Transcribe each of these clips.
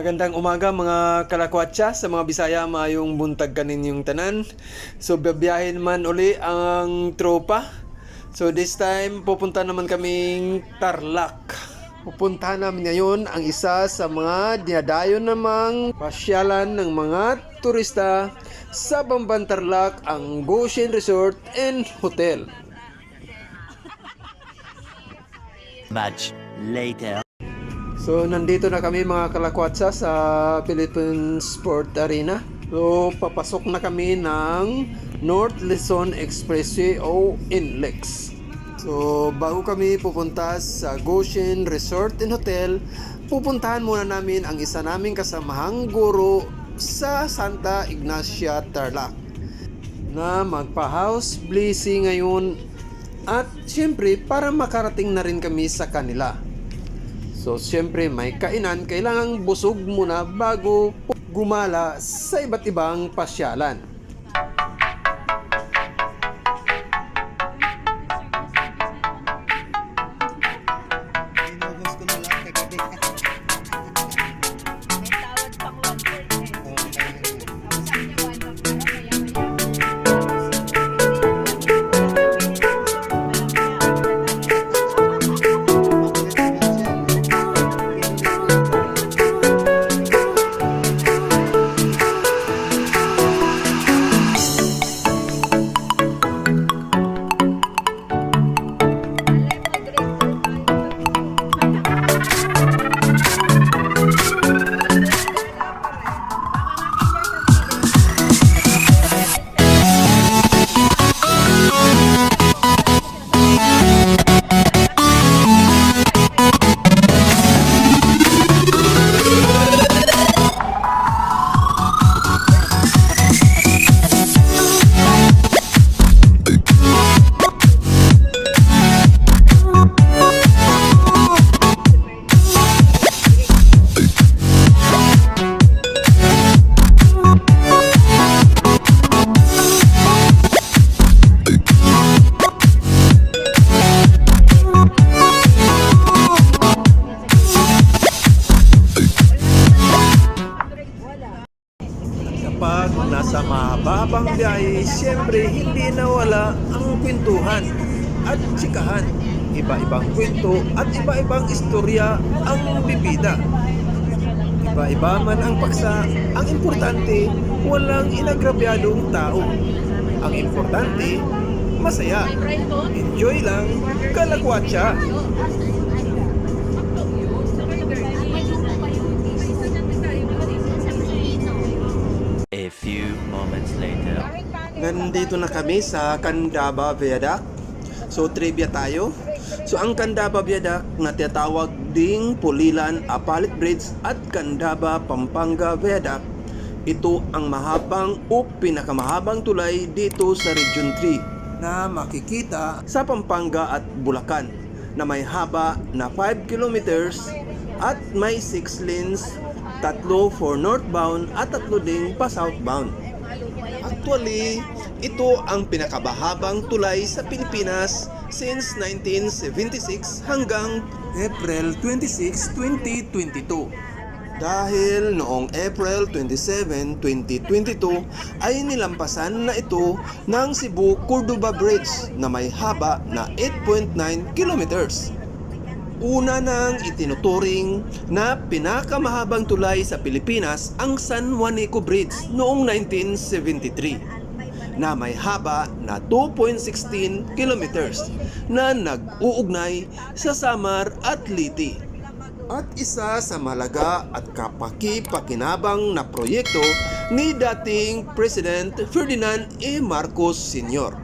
Magandang umaga mga kalakwatsa sa mga Bisaya mayong buntag kaninyong tanan. So babiyahin man uli ang tropa. So this time pupunta naman kaming Tarlac. Pupunta namin ngayon ang isa sa mga dinadayon namang pasyalan ng mga turista sa Bamban Tarlac ang Goshen Resort and Hotel. Much later. So, nandito na kami mga kalakwatsa sa Philippine Sport Arena. So, papasok na kami ng North Luzon Expressway o NLEX. So, bago kami pupunta sa Goshen Resort and Hotel, pupuntahan muna namin ang isa naming kasamahang guro sa Santa Ignacia Tarlac na magpa-house blessing ngayon at syempre para makarating na rin kami sa kanila. So, siyempre may kainan, kailangang busog muna bago gumala sa iba't ibang pasyalan. Nawala ang kwentuhan at tsikahan. Iba-ibang kwento at iba-ibang istorya ang bibida. Iba-iba man ang paksa, ang importante, walang inagrabyadong tao. Ang importante, masaya. Enjoy lang, kalakwatsa. Nandito na kami sa Candaba Viaduct. So trivia tayo. So ang Candaba Viaduct na tinatawag ding Pulilan Apalit Bridge at Candaba Pampanga Viaduct. Ito ang mahabang o pinakamahabang tulay dito sa Region 3 na makikita sa Pampanga at Bulacan na may haba na 5 kilometers at may 6 lanes, tatlo for northbound at tatlo ding pa southbound. Actually, ito ang pinakabahabang tulay sa Pilipinas since 1976 hanggang April 26, 2022. Dahil noong April 27, 2022 ay nilampasan na ito ng Cebu Cordoba Bridge na may haba na 8.9 kilometers. Una nang itinuturing na pinakamahabang tulay sa Pilipinas ang San Juanico Bridge noong 1973 na may haba na 2.16 kilometers na nag-uugnay sa Samar at Liti. At isa sa malaga at kapaki-pakinabang na proyekto ni dating President Ferdinand E. Marcos Sr.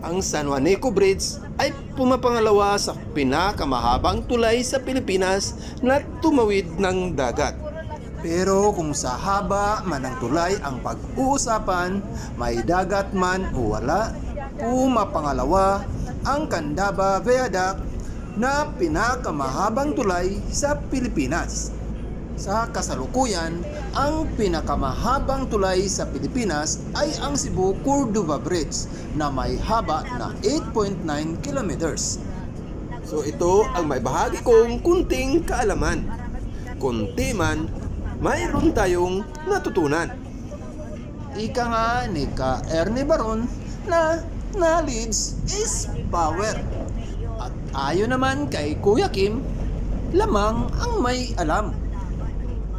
Ang San Juanico Bridge ay pumapangalawa sa pinakamahabang tulay sa Pilipinas na tumawid ng dagat. Pero kung sa haba man ng tulay ang pag-uusapan, may dagat man o wala, pumapangalawa ang Candaba Viaduct na pinakamahabang tulay sa Pilipinas. Sa kasalukuyan, ang pinakamahabang tulay sa Pilipinas ay ang Cebu Cordova Bridge na may haba na 8.9 kilometers. So ito ang may bahagi kong kunting kaalaman. Kunti man, mayroon tayong natutunan. Ika nga ni ka Ernie Baron na knowledge is power. At ayon naman kay Kuya Kim, lamang ang may alam.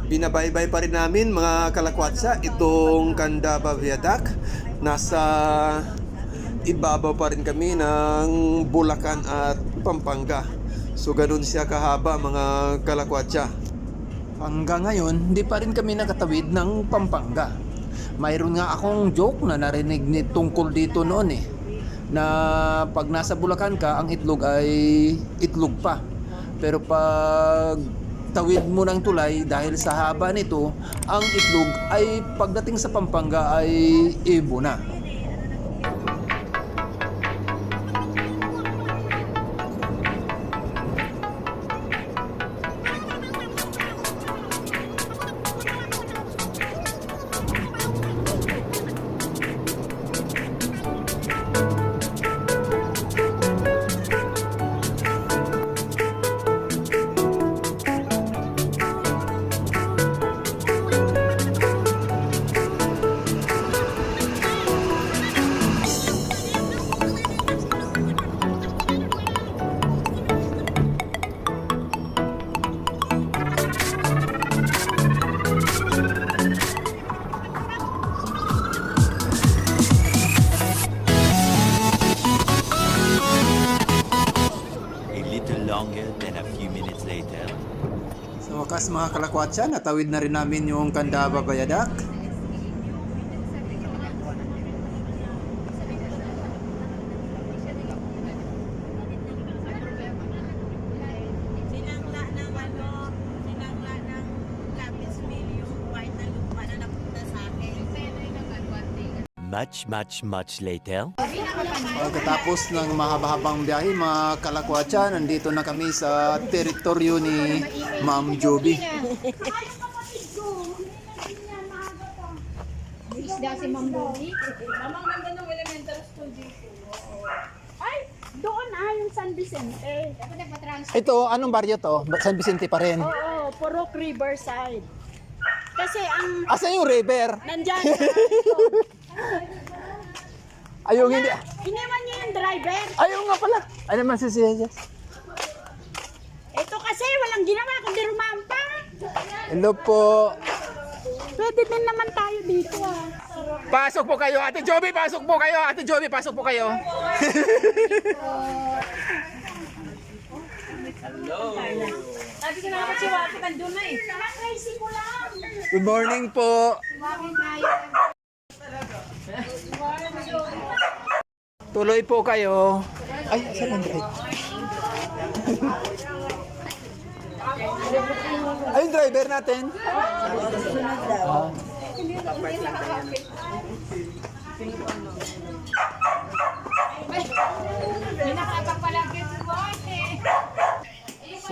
Binabaybay pa rin namin mga kalakwatsa itong Candaba Viaduct. Nasa ibabaw pa rin kami ng Bulacan at Pampanga. So ganun siya kahaba mga kalakwatsa. Hanggang ngayon, hindi pa rin kami nakatawid ng Pampanga. Mayroon nga akong joke na narinig ni tungkol dito noon eh. Na pag nasa Bulacan ka, ang itlog ay itlog pa. Pero pag tawid mo ng tulay dahil sa haba nito, ang itlog ay pagdating sa Pampanga ay ibo na. Kalakwatsa, natawid na rin namin yung Candaba Viaduct. Sinangla ng ano, sinangla ng lapis mill yung white na lupa na napunta sa akin. Much, much, much later. Pagkatapos ng mahaba-habang biyahe, mga kalakwatsa, nandito na kami sa teritoryo ni Ma'am Joby. Isda si Ma'am Bobby. Mamang ganda ng elementary school dito. Ay, doon ah, yung San Vicente. Dapat nagpa-transfer. Ito, anong baryo to? San Vicente pa rin. Oo, Purok Riverside. Kasi ang Asa yung river? nandyan, Ayong hindi. iniwan niya yung driver. Ayaw nga pala. Ano man si Siyas? Ito kasi walang ginawa kundi rumampa. Hello po. Pwede din naman tayo dito ah. Pasok po kayo, Ate Joby, pasok po kayo. Ate Joby, pasok po kayo. Sabi ko naman si Waki, nandun na eh. Crazy ko lang. Good morning po. Tuloy po kayo. Ay, saan ang driver? Ay, yung driver natin. Ah.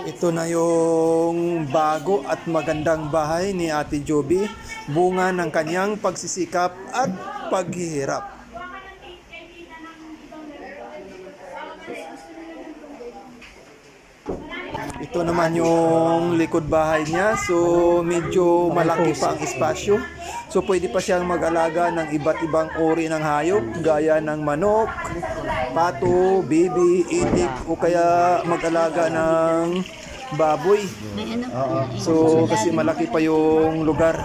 Ito na yung bago at magandang bahay ni Ate Joby, bunga ng kanyang pagsisikap at paghihirap. Ito naman yung likod bahay niya. So, medyo malaki pa ang espasyo. So, pwede pa siyang mag-alaga ng iba't ibang uri ng hayop gaya ng manok, pato, bibi, itik o kaya mag-alaga ng baboy. So, kasi malaki pa yung lugar.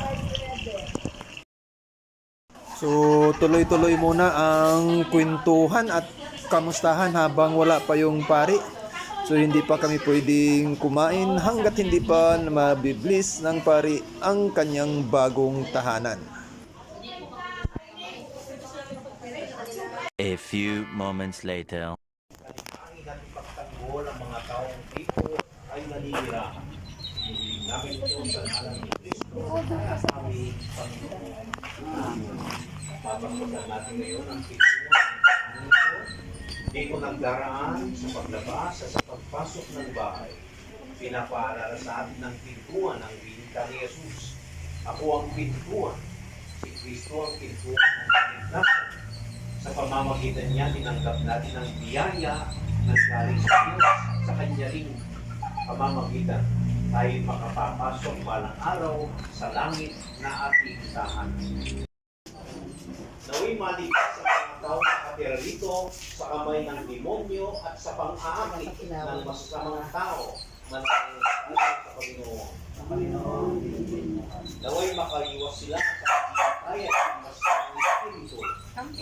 So, tuloy-tuloy muna ang kwentuhan at kamustahan habang wala pa yung pari. So, hindi pa kami pwedeng kumain hanggat hindi pa mabiblis ng pari ang kanyang bagong tahanan. A few moments later. Dito nagdaraan sa paglabas at sa pagpasok ng bahay. Pinapaalala sa atin ng pintuan ng binita ni Jesus. Ako ang pintuan. Si Kristo ang pintuan ng kaligtasan. Sa pamamagitan niya, tinanggap natin ang biyaya ng galing sa Diyos sa kanya ring pamamagitan. ay makapapasok balang araw sa langit na ating tahanan. Naway malikas sa na nakatira rito sa kamay ng demonyo at sa pang-aakit ng masasamang tao mananangin sa Panginoon. Naway makaiwas sila sa pagkakaya ng masasamang espiritu.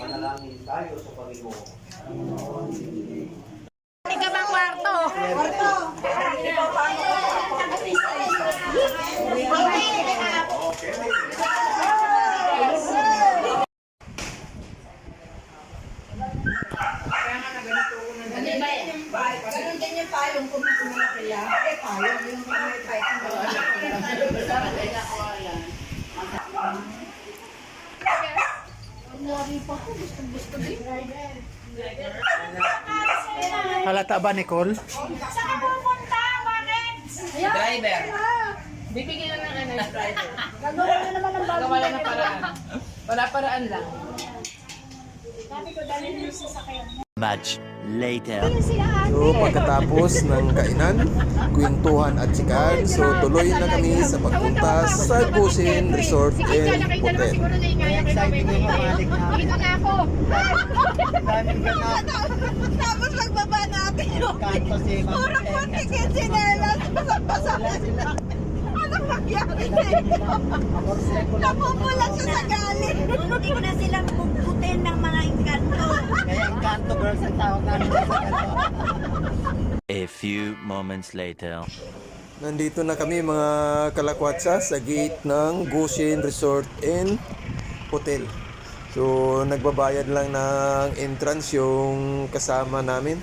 Manalangin tayo sa Panginoon. Hindi ka bang kwarto? Halata ba, Nicole? Saan ka pupunta, Manex? Driver. Bibigyan na ng ano driver. Gagawa na naman ng bagong Gawa lang ng paraan. Wala paraan lang. Sabi ko, dalhin mo sa sakyan mo. Later. So pagkatapos ng kainan, kwentuhan at sikan, so tuloy na kami sa pagpunta sa Gusin Resort and Hotel. Dito na ako. Tapos magbaba natin yung puro putik yung sinelas. Basa-basa na sila. Anong nangyari? Napumulat siya sa galing. Hindi ko na silang puputin ng mga engkanto. A few moments later. Nandito na kami mga kalakwatsa sa gate ng Gusin Resort and Hotel. So nagbabayad lang ng entrance yung kasama namin.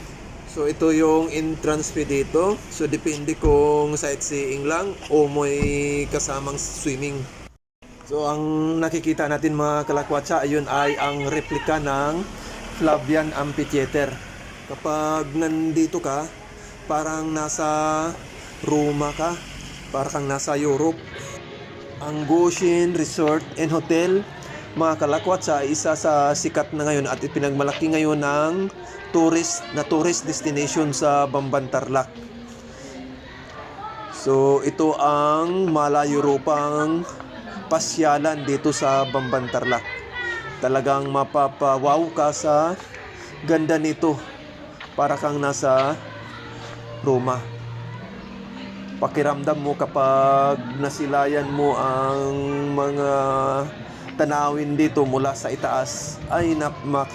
So ito yung entrance fee dito. So depende kung sightseeing lang o may kasamang swimming. So ang nakikita natin mga kalakwatsa ayun ay ang replika ng Flavian Amphitheater. Kapag nandito ka, parang nasa Roma ka, parang nasa Europe. Ang Goshen Resort and Hotel, mga kalakwatsa, ay isa sa sikat na ngayon at ipinagmalaki ngayon ng tourist na tourist destination sa Bambantarlac. So ito ang Mala-Europang pasyalan dito sa Bambantarlac. Talagang mapapawaw ka sa ganda nito. Para kang nasa Roma. Pakiramdam mo kapag nasilayan mo ang mga tanawin dito mula sa itaas ay napak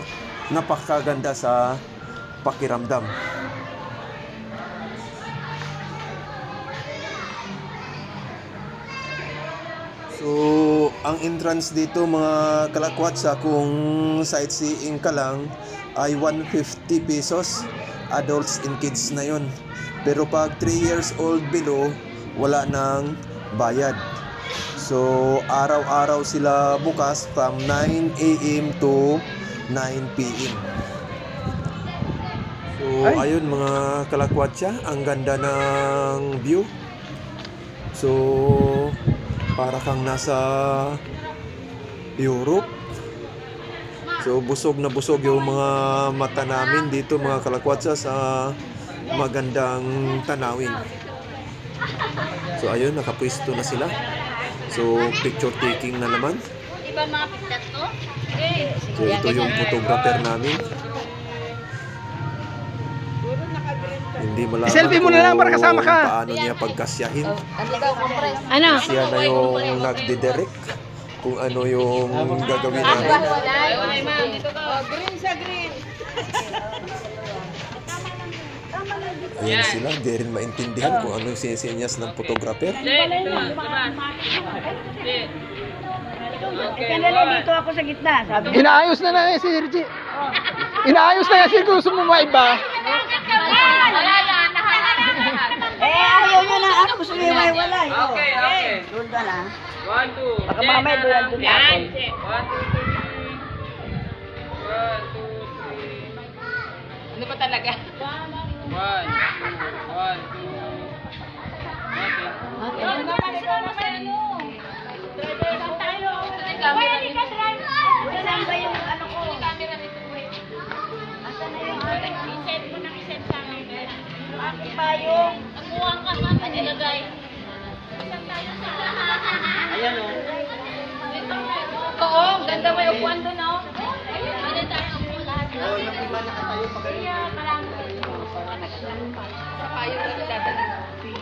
napakaganda sa pakiramdam. So, ang entrance dito mga kalakwatsa kung sightseeing ka lang ay 150 pesos. Adults and kids na yon. Pero pag 3 years old below, wala nang bayad. So, araw-araw sila bukas from 9 a.m. to 9 p.m. So, ayun mga kalakwatsa, ang ganda ng view. So, para kang nasa Europe. So busog na busog yung mga mata namin dito mga kalakwatsa sa magandang tanawin. So ayun, nakapwesto na sila. So picture taking na naman. Iba mga pictat to? So ito yung photographer namin. Hindi malaman Selfie mo na lang para kasama ka. kung Paano niya pagkasyahin. Ano? Siya na yung nagdidirect kung ano yung gagawin namin. Green sa green. Ayan sila, di rin maintindihan kung ano yung sinisinyas ng photographer. Kanila dito ako sa gitna, sabi. Inaayos na na eh si Reggie. Inaayos na yan si gusto mo maiba. Eh, ayaw niya na ako gusto niya may wala. Okay, okay. Doon ka na. One, two. Baka mamaya doon doon ako. One, two, three. One, two, three. Ano pa talaga? Guys. Ayan o. Oo, ganda may upuan doon, oh. Ayun tayo upo lahat. Oh, yung iba nakatayo pa ganun. Kaya marami.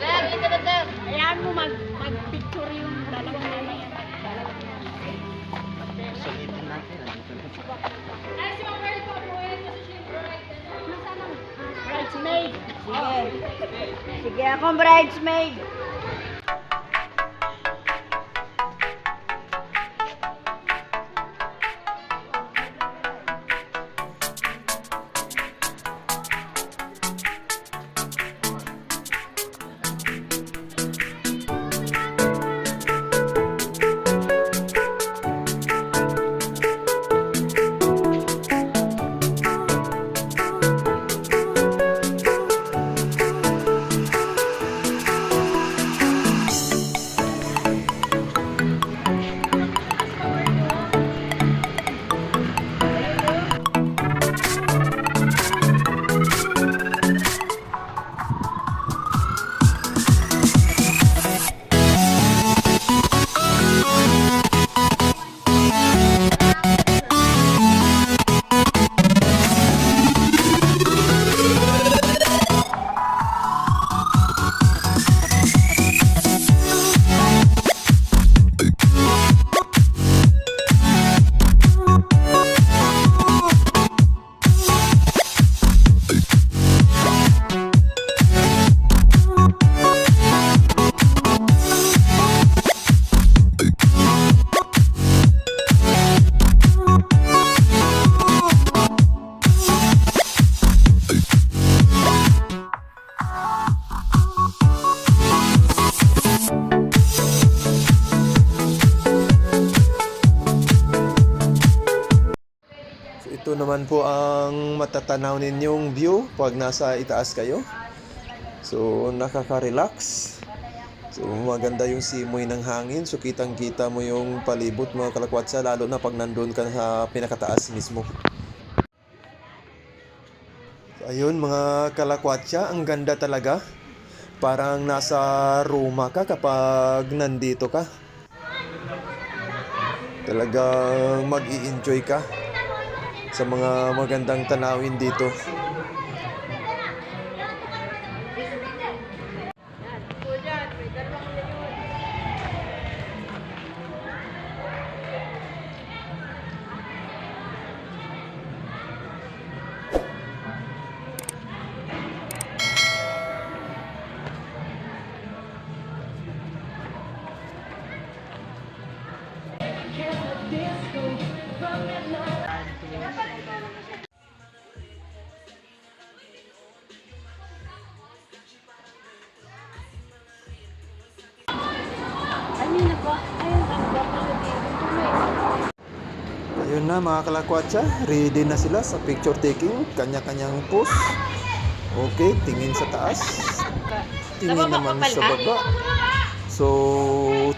Dad, dito na, Dad. Hayaan mo mag, mag-picture yung dalawang Sige. Sige, akong bridesmaid. So, po ang matatanaw ninyong view pag nasa itaas kayo. So, nakaka-relax. So, maganda yung simoy ng hangin. So, kitang-kita mo yung palibot mga kalakwatsa, lalo na pag nandun ka sa pinakataas mismo. So, ayun mga kalakwatsa, ang ganda talaga. Parang nasa Roma ka kapag nandito ka. Talagang mag-i-enjoy ka sa mga magandang tanawin dito. Ayun na mga kalakwatsa, ready na sila sa picture taking, kanya-kanyang pose. Okay, tingin sa taas. Tingin naman sa baba. So,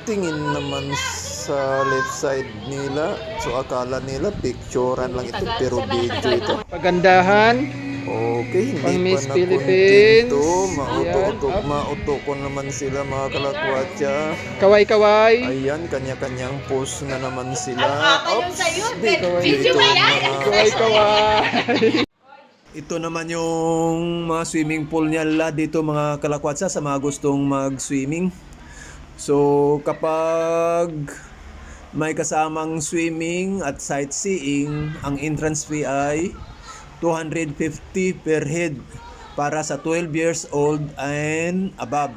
tingin naman sa left side nila. So, akala nila picturean lang ito, pero video ito. Pagandahan. Okay, Pang hindi Miss pa na Philippines. kontento. Mauto-utok, Ayan, up. mauto naman sila mga kalakwatsa. Kaway-kaway. Ayan, kanya-kanyang pose na naman sila. Oops, Video dito ba mga- Kaway-kaway. Ito naman yung mga swimming pool nila dito mga kalakwatsa sa mga gustong mag-swimming. So kapag may kasamang swimming at sightseeing, ang entrance fee ay 250 per head para sa 12 years old and above.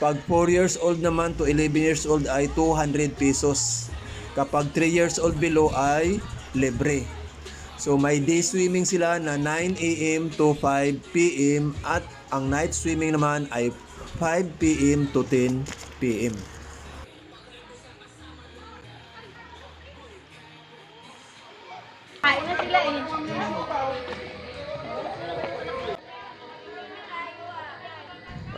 Pag 4 years old naman to 11 years old ay 200 pesos. Kapag 3 years old below ay libre. So may day swimming sila na 9 a.m. to 5 p.m. at ang night swimming naman ay 5 p.m. to 10 p.m.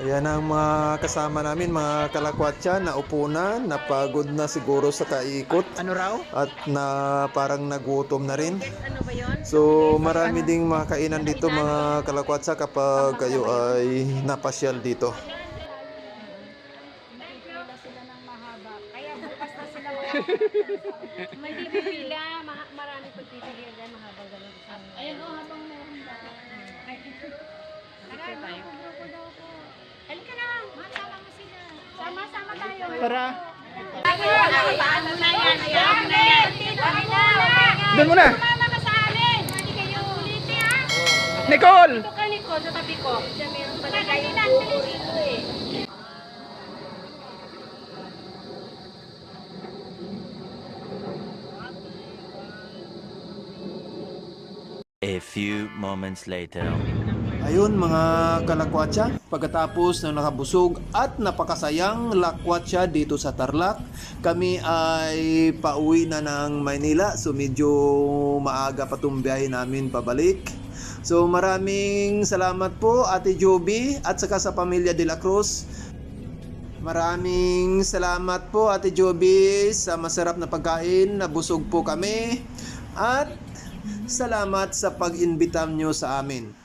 Ayan ang mga kasama namin, mga kalakwatsa, naupo na, napagod na siguro sa kaikot. Ano raw? At na parang nagutom na rin. Ano ba yun? So marami ano? ding mga dito ano? mga kalakwatsa kapag kayo ay napasyal dito. Kaya bukas na sila May bibila, Sama-sama tayo. Tara. Doon muna. Sumama ka sa amin. Hindi kayo ulitin ha. Nicole! Ito ka, Nico, sa tabi ko. Diyan meron pala kayo dito eh. A few moments later. Ayun mga kalakwatsa, pagkatapos ng nakabusog at napakasayang lakwatsa dito sa Tarlac, kami ay pauwi na ng Maynila. So medyo maaga pa biyahe namin pabalik. So maraming salamat po Ate Joby at saka sa pamilya De La Cruz. Maraming salamat po Ate Joby sa masarap na pagkain. Nabusog po kami. At salamat sa pag-imbita nyo sa amin.